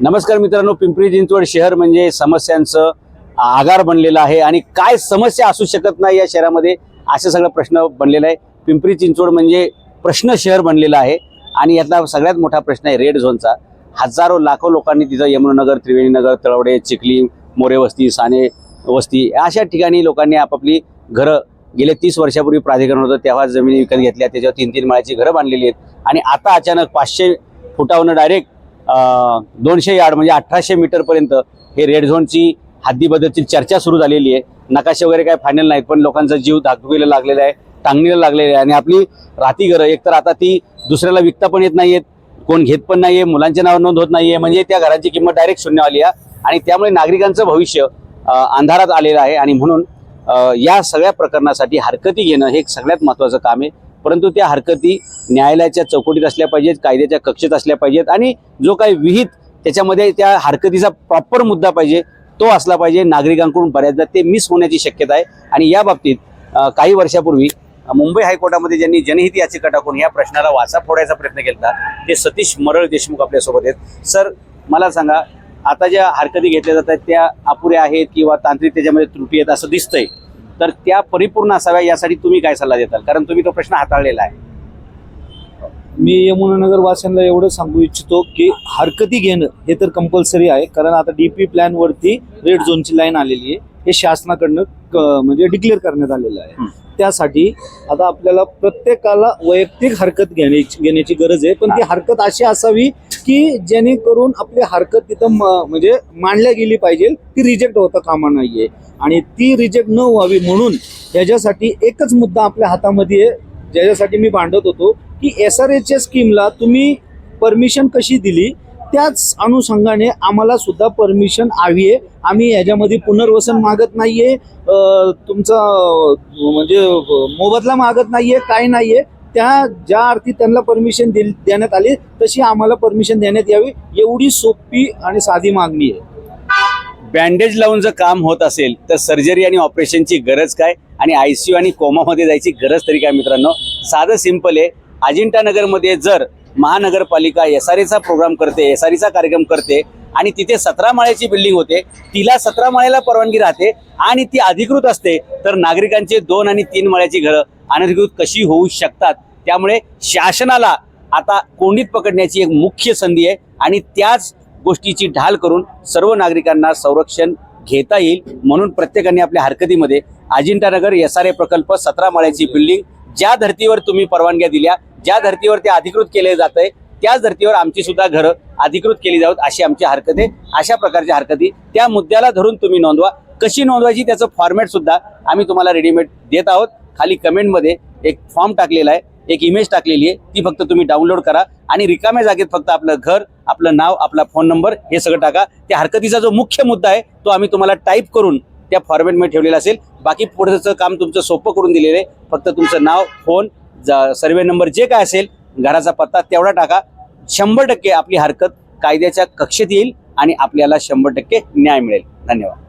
नमस्कार मित्रांनो पिंपरी चिंचवड शहर म्हणजे समस्यांचं आगार बनलेलं आहे. आणि काय समस्या असू शकत नाही या शहरामध्ये? असे सगळं प्रश्न बनलेला आहे पिंपरी चिंचवड म्हणजे प्रश्न शहर बनलेलं आहे. आणि यातला सगळ्यात मोठा प्रश्न आहे रेड झोनचा हजारो लाखो लोकांनी तिथं यमुनानगर त्रिवेणीनगर तळवडे चिखली मोरे वस्ती साने वस्ती अशा ठिकाणी लोकांनी आपापली घरं गेले तीस वर्षापूर्वी प्राधिकरण होतं तेव्हा जमिनी विकत घेतल्या त्याच्यावर तीन तीन माळ्याची घरं बांधलेली आहेत. आणि आता अचानक पाचशे फुटावरून डायरेक्ट दोनशे यार्ड म्हणजे अठराशे मीटरपर्यंत हे रेड झोनची हद्दीबद्दलची चर्चा सुरू झालेली आहे. नकाशे वगैरे काय फायनल नाहीत पण लोकांचा जीव धाकधुकीला लागलेला आहे टांगणीला लागलेला आहे आणि आपली राहती घरं एकतर आता ती दुसऱ्याला विकता पण येत नाहीयेत कोण घेत पण नाहीये मुलांच्या नावावर नोंद होत नाहीये म्हणजे त्या घरांची किंमत डायरेक्ट शून्य आली आहे. आणि त्यामुळे नागरिकांचं भविष्य अंधारात आलेलं आहे आणि म्हणून या सगळ्या प्रकरणासाठी हरकती घेणं हे एक सगळ्यात महत्त्वाचं काम आहे. परंतु त्या हरकती न्यायालयाच्या चौकटीत असल्या पाहिजेत कायद्याच्या कक्षेत असल्या पाहिजेत आणि जो काही विहित त्याच्यामध्ये त्या हरकतीचा प्रॉपर मुद्दा पाहिजे तो असला पाहिजे. नागरिकांकडून बऱ्याचदा ते मिस होण्याची शक्यता आहे. आणि या बाबतीत काही वर्षापूर्वी मुंबई हायकोर्टामध्ये ज्यांनी जनहित याचिका टाकून या प्रश्नाला वाचा फोडायचा प्रयत्न केला ते सतीश मरळ देशमुख आपल्यासोबत आहेत. सर मला सांगा आता ज्या हरकती घेतल्या जातात त्या अपुऱ्या आहेत किंवा तांत्रिक त्याच्यामध्ये त्रुटी आहेत असं दिसतंय तर त्या परिपूर्ण असाव्या यासाठी तुम्ही काय सल्ला देताल? कारण तुम्ही तो प्रश्न हाताळलेला आहे. मी यमुनानगर वासियांना एवढं सांगू इच्छितो की हरकती घेणं हे तर कंपल्सरी आहे. कारण आता डीपी प्लॅन वरती रेड झोनची लाईन आलेली आहे. हे शासनाकडनं क- म्हणजे डिक्लेअर करण्यात आलेलं. आहे. त्यासाठी आता आपल्याला प्रत्येकाला वैयक्तिक हरकत घेण्याची घेण्याची गरज आहे. पण ती हरकत अशी असावी की जेणेकरून आपली हरकत तिथं म- म्हणजे मांडल्या गेली पाहिजे. ती रिजेक्ट होता कामा नाहीये. आणि ती रिजेक्ट न व्हावी म्हणून याच्यासाठी एकच मुद्दा आपल्या हातामध्ये आहे. ज्याच्यासाठी मी भांडत होतो की एस आर एच्या स्कीमला तुम्ही परमिशन कशी दिली? त्याच अनुषंगाने आम्हाला सुद्धा परमिशन हवी आहे. आम्ही याच्यामध्ये पुनर्वसन मागत नाहीये. आहे तुमचा म्हणजे मोबदला मागत नाहीये काय नाहीये. त्या ज्या अर्थी त्यांना परमिशन देण्यात आली तशी आम्हाला परमिशन देण्यात यावी. एवढी सोपी आणि साधी मागणी आहे. बँडेज लावून जर काम होत असेल तर सर्जरी आणि ऑपरेशनची गरज काय? आणि आय सी यू आणि कोमामध्ये जायची गरज तरी काय मित्रांनो? साधं सिंपल आहे. अजिंठा नगरमध्ये जर महानगरपालिका एस आर एचा प्रोग्राम करते एस आर एचा कार्यक्रम करते आणि तिथे सतरा माळ्याची बिल्डिंग होते. तिला सतरा माळ्याला परवानगी राहते आणि ती अधिकृत असते. तर नागरिकांचे दोन आणि तीन माळ्याची घरं अनधिकृत कशी होऊ शकतात? त्यामुळे शासनाला आता कोंडीत पकडण्याची एक मुख्य संधी आहे आणि त्याच गोष्टीची ढाल करून सर्व नागरिकांना संरक्षण घेता येईल म्हणून प्रत्येकाने आपल्या हरकतीमध्ये अजिंठानगर एस आर ए प्रकल्प सतरा माळ्याची बिल्डिंग ज्या धर्तीवर तुम्ही परवानग्या दिल्या ज्या धर्तीवर ते अधिकृत केले जात आहे त्याच धर्तीवर आमची सुद्धा घरं अधिकृत केली जावत अशी आमची हरकत आहे. अशा प्रकारच्या हरकती त्या मुद्द्याला धरून तुम्ही नोंदवा. कशी नोंदवायची त्याचं फॉर्मॅट सुद्धा आम्ही तुम्हाला रेडीमेड देत आहोत. खाली कमेंटमध्ये एक फॉर्म टाकलेला आहे. एक इमेज टाकलेली आहे. ती फक्त तुम्ही डाउनलोड करा. आणि रिकाम्या जागेत फक्त आपलं घर आपलं नाव आपला फोन नंबर हे सगळं टाका. त्या हरकतीचा जो मुख्य मुद्दा आहे तो आम्ही तुम्हाला टाईप करून त्या फॉर्मॅटमध्ये ठेवलेला असेल. बाकी पुढचं काम तुमचं सोपं करून दिलेलं आहे. फक्त तुमचं नाव फोन सर्वे नंबर जे काय असेल घराचा पत्ता तेवढा टाका. शंभर टक्के आपली हरकत कायद्याच्या कक्षेत येईल आणि आपल्याला शंभर टक्के न्याय मिळेल. धन्यवाद.